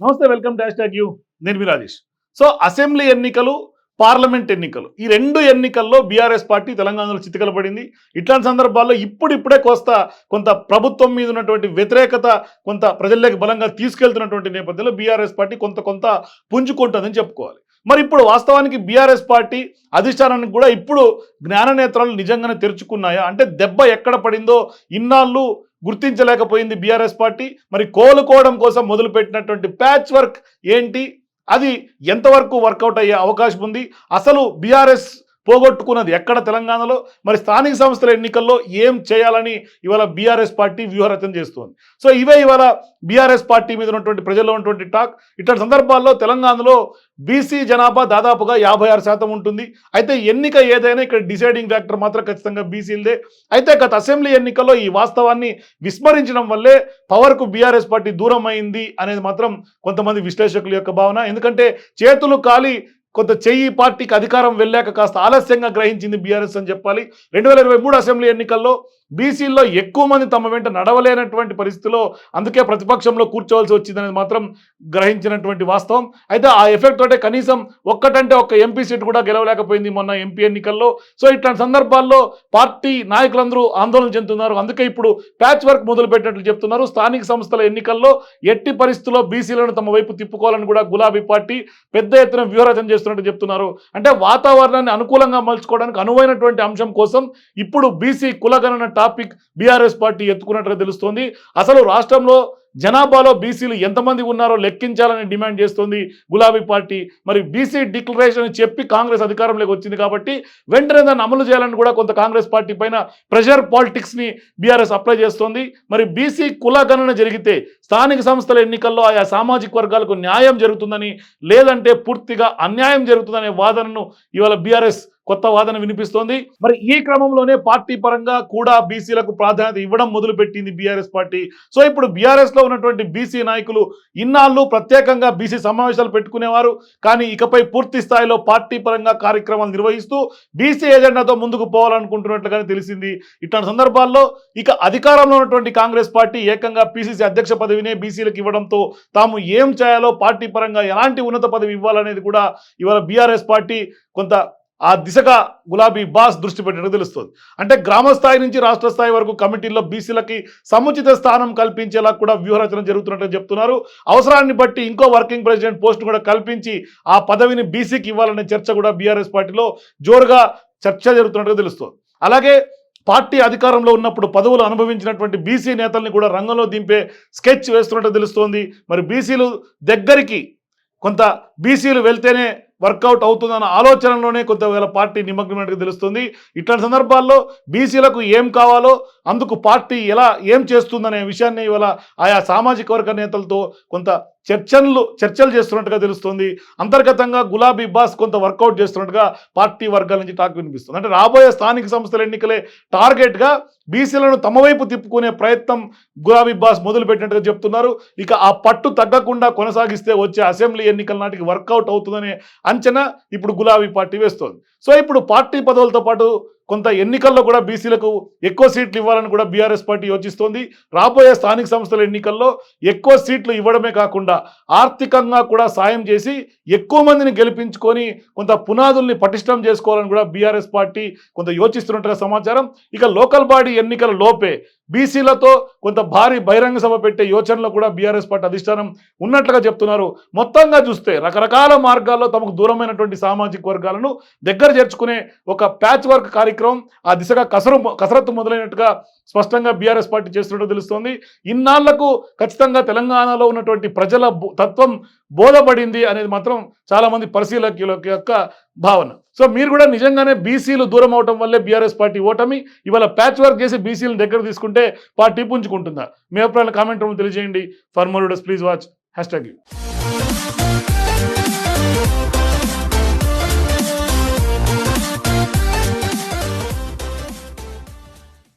నమస్తే welcome dash tag tag you. నేను మీ రాజేష్. సో అసెంబ్లీ ఎన్నికలు పార్లమెంట్ ఎన్నికలు ఈ రెండు ఎన్నికల్లో బీఆర్ఎస్ పార్టీ తెలంగాణలో చితికలపడింది ఇట్లాంటి సందర్భాల్లో ఇప్పుడిప్పుడే కోస్త కొంత ప్రభుత్వం మీద ఉన్నటువంటి వ్యతిరేకత కొంత ప్రజల్లోకి బలంగా తీసుకెళ్తున్నటువంటి నేపథ్యంలో బీఆర్ఎస్ పార్టీ కొంత కొంత పుంజుకుంటుందని చెప్పుకోవాలి. మరి ఇప్పుడు వాస్తవానికి బీఆర్ఎస్ పార్టీ అధిష్టానానికి కూడా ఇప్పుడు జ్ఞాననేత్రాలు నిజంగానే తెరుచుకున్నాయా? అంటే దెబ్బ ఎక్కడ పడిందో ఇన్నాళ్ళు గుర్తించలేకపోయింది బీఆర్ఎస్ పార్టీ. మరి కోలుకోవడం కోసం మొదలుపెట్టినటువంటి ప్యాచ్ వర్క్ ఏంటి? అది ఎంతవరకు వర్కౌట్ అయ్యే అవకాశం ఉంది? అసలు బీఆర్ఎస్ పోగొట్టుకున్నది. ఎక్కడ తెలంగాణలో? మరి స్థానిక సంస్థల ఎన్నికల్లో ఏం చేయాలని ఇవాళ బీఆర్ఎస్ పార్టీ వ్యూహరచన చేస్తోంది. సో ఇవే ఇవాళ బీఆర్ఎస్ పార్టీ మీద ఉన్నటువంటి ప్రజల్లో ఉన్నటువంటి టాక్. ఇట్లాంటి సందర్భాల్లో తెలంగాణలో బీసీ జనాభా దాదాపుగా యాభై ఆరు శాతం ఉంటుంది. అయితే ఎన్నిక ఏదైనా ఇక్కడ డిసైడింగ్ ఫ్యాక్టర్ మాత్రం ఖచ్చితంగా బీసీలదే. అయితే గత అసెంబ్లీ ఎన్నికల్లో ఈ వాస్తవాన్ని విస్మరించడం వల్లే పవర్కు బీఆర్ఎస్ పార్టీ దూరం అయింది అనేది మాత్రం కొంతమంది విశ్లేషకుల యొక్క భావన. ఎందుకంటే చేతులు ఖాళీ కొంత చెయ్యి పార్టీకి అధికారం వెళ్ళాక కాస్త ఆలస్యంగా గ్రహించింది బీఆర్ఎస్ అని చెప్పాలి. రెండు వేల ఇరవై మూడు అసెంబ్లీ ఎన్నికల్లో బీసీల్లో ఎక్కువ మంది తమ వెంట నడవలేనటువంటి పరిస్థితిలో అందుకే ప్రతిపక్షంలో కూర్చోవలసి వచ్చిందనేది మాత్రం గ్రహించినటువంటి వాస్తవం. అయితే ఆ ఎఫెక్ట్ తోటే కనీసం ఒక్కటంటే ఒక్క ఎంపీ సీట్ కూడా గెలవలేకపోయింది మొన్న ఎంపీ ఎన్నికల్లో. సో ఇట్లాంటి సందర్భాల్లో పార్టీ నాయకులందరూ ఆందోళన చెందుతున్నారు. అందుకే ఇప్పుడు ప్యాచ్ వర్క్ మొదలు పెట్టినట్లు చెప్తున్నారు. స్థానిక సంస్థల ఎన్నికల్లో ఎట్టి పరిస్థితుల్లో బీసీలను తమ వైపు తిప్పుకోవాలని కూడా గులాబీ పార్టీ పెద్ద ఎత్తున వ్యూహరచన చేస్తున్నట్టు చెప్తున్నారు. అంటే వాతావరణాన్ని అనుకూలంగా మలుచుకోవడానికి అనువైనటువంటి అంశం కోసం ఇప్పుడు బీసీ కులగణన టాపిక్ బీఆర్ఎస్ పార్టీ ఎత్తుకున్నట్టుగా తెలుస్తోంది. అసలు రాష్ట్రంలో జనాభాలో బీసీలు ఎంతమంది ఉన్నారో లెక్కించాలని డిమాండ్ చేస్తోంది గులాబీ పార్టీ. మరి బీసీ డిక్లరేషన్ చెప్పి కాంగ్రెస్ అధికారంలోకి వచ్చింది కాబట్టి వెంటనే దాన్ని అమలు చేయాలని కూడా కొంత కాంగ్రెస్ పార్టీ పైన ప్రెషర్ పాలిటిక్స్ని బీఆర్ఎస్ అప్లై చేస్తోంది. మరి బీసీ కులగణన జరిగితే స్థానిక సంస్థల ఎన్నికల్లో ఆయా సామాజిక వర్గాలకు న్యాయం జరుగుతుందని లేదంటే పూర్తిగా అన్యాయం జరుగుతుందనే వాదనను ఇవాళ బీఆర్ఎస్ కొత్త వాదన వినిపిస్తోంది. మరి ఈ క్రమంలోనే పార్టీ పరంగా కూడా బీసీలకు ప్రాధాన్యత ఇవ్వడం మొదలుపెట్టింది బీఆర్ఎస్ పార్టీ. సో ఇప్పుడు బీఆర్ఎస్లో ఉన్నటువంటి బీసీ నాయకులు ఇన్నాళ్ళు ప్రత్యేకంగా బీసీ సమావేశాలు పెట్టుకునేవారు. కానీ ఇకపై పూర్తి స్థాయిలో పార్టీ పరంగా కార్యక్రమాలు నిర్వహిస్తూ బీసీ ఎజెండాతో ముందుకు పోవాలనుకుంటున్నట్లుగానే తెలిసింది. ఇట్లాంటి సందర్భాల్లో ఇక అధికారంలో ఉన్నటువంటి కాంగ్రెస్ పార్టీ ఏకంగా పిసిసి అధ్యక్ష పదవినే బీసీలకు ఇవ్వడంతో తాము ఏం చేయాలో పార్టీ పరంగా ఎలాంటి ఉన్నత పదవి ఇవ్వాలనేది కూడా ఇవాళ బీఆర్ఎస్ పార్టీ కొంత ఆ దిశగా గులాబీ బాస్ దృష్టి పెట్టినట్టు తెలుస్తుంది. అంటే గ్రామ స్థాయి నుంచి రాష్ట్ర స్థాయి వరకు కమిటీల్లో బీసీలకి సముచిత స్థానం కల్పించేలా కూడా వ్యూహరచన జరుగుతున్నట్టు చెప్తున్నారు. అవసరాన్ని బట్టి ఇంకో వర్కింగ్ ప్రెసిడెంట్ పోస్ట్ కూడా కల్పించి ఆ పదవిని బీసీకి ఇవ్వాలనే చర్చ కూడా బీఆర్ఎస్ పార్టీలో జోరుగా చర్చ జరుగుతున్నట్టుగా తెలుస్తుంది. అలాగే పార్టీ అధికారంలో ఉన్నప్పుడు పదవులు అనుభవించినటువంటి బీసీ నేతల్ని కూడా రంగంలో దింపే స్కెచ్ వేస్తున్నట్టు తెలుస్తోంది. మరి బీసీలు దగ్గరికి కొంత బీసీలు వెళ్తేనే వర్కౌట్ అవుతుందన్న ఆలోచనలోనే కొంతవేళ పార్టీ నిమగ్నమైనట్టుగా తెలుస్తుంది. ఇట్లాంటి సందర్భాల్లో బీసీలకు ఏం కావాలో అందుకు పార్టీ ఎలా ఏం చేస్తుందనే విషయాన్ని ఇవాళ ఆయా సామాజిక వర్గ నేతలతో కొంత చర్చలు చర్చలు చేస్తున్నట్టుగా తెలుస్తుంది. అంతర్గతంగా గులాబీ బాస్ కొంత వర్కౌట్ చేస్తున్నట్టుగా పార్టీ వర్గాల నుంచి టాక్ వినిపిస్తుంది. అంటే రాబోయే స్థానిక సంస్థల ఎన్నికలే టార్గెట్గా బీసీలను తమ వైపు తిప్పుకునే ప్రయత్నం గులాబీ బాస్ మొదలుపెట్టినట్టుగా చెప్తున్నారు. ఇక ఆ పట్టు తగ్గకుండా కొనసాగిస్తే వచ్చే అసెంబ్లీ ఎన్నికల నాటికి వర్కౌట్ అవుతుందనే అంచనా ఇప్పుడు గులాబీ పార్టీ వేస్తోంది. సో ఇప్పుడు పార్టీ పదవులతో పాటు కొంత ఎన్నికల్లో కూడా బీసీలకు ఎక్కువ సీట్లు ఇవ్వాలని కూడా బీఆర్ఎస్ పార్టీ యోచిస్తోంది. రాబోయే స్థానిక సంస్థల ఎన్నికల్లో ఎక్కువ సీట్లు ఇవ్వడమే కాకుండా ఆర్థికంగా కూడా సాయం చేసి ఎక్కువ మందిని గెలిపించుకొని కొంత పునాదుల్ని పటిష్టం చేసుకోవాలని కూడా బీఆర్ఎస్ పార్టీ కొంత యోచిస్తున్నట్టుగా సమాచారం. ఇక లోకల్ బాడీ ఎన్నికల లోపే బీసీలతో కొంత భారీ బహిరంగ సభ పెట్టే యోచనలో కూడా బీఆర్ఎస్ పార్టీ అధిష్టానం ఉన్నట్లుగా చెప్తున్నారు. మొత్తంగా చూస్తే రకరకాల మార్గాల్లో తమకు దూరమైనటువంటి సామాజిక వర్గాలను దగ్గర చేర్చుకునే ఒక ప్యాచ్ వర్క్ కార్యక్రమం ఆ దిశగా కసరు కసరత్తు మొదలైనట్టుగా స్పష్టంగా బీఆర్ఎస్ పార్టీ చేస్తున్నట్టు తెలుస్తోంది. ఇన్నాళ్ళకు ఖచ్చితంగా తెలంగాణలో ఉన్నటువంటి ప్రజల తత్వం బోధపడింది అనేది మాత్రం చాలామంది పరిశీలకుల యొక్క భావన. సో మీరు కూడా నిజంగానే బీసీలు దూరం అవటం వల్లే బీఆర్ఎస్ పార్టీ ఓటమి ఇవాళ ప్యాచ్ వర్క్ చేసి బీసీలను దగ్గర తీసుకుంటే పార్టీ పుంజుకుంటుందా? మీ అభిప్రాయాలు కామెంట్ రూమ్ తెలియజేయండి. For more please watch hashtag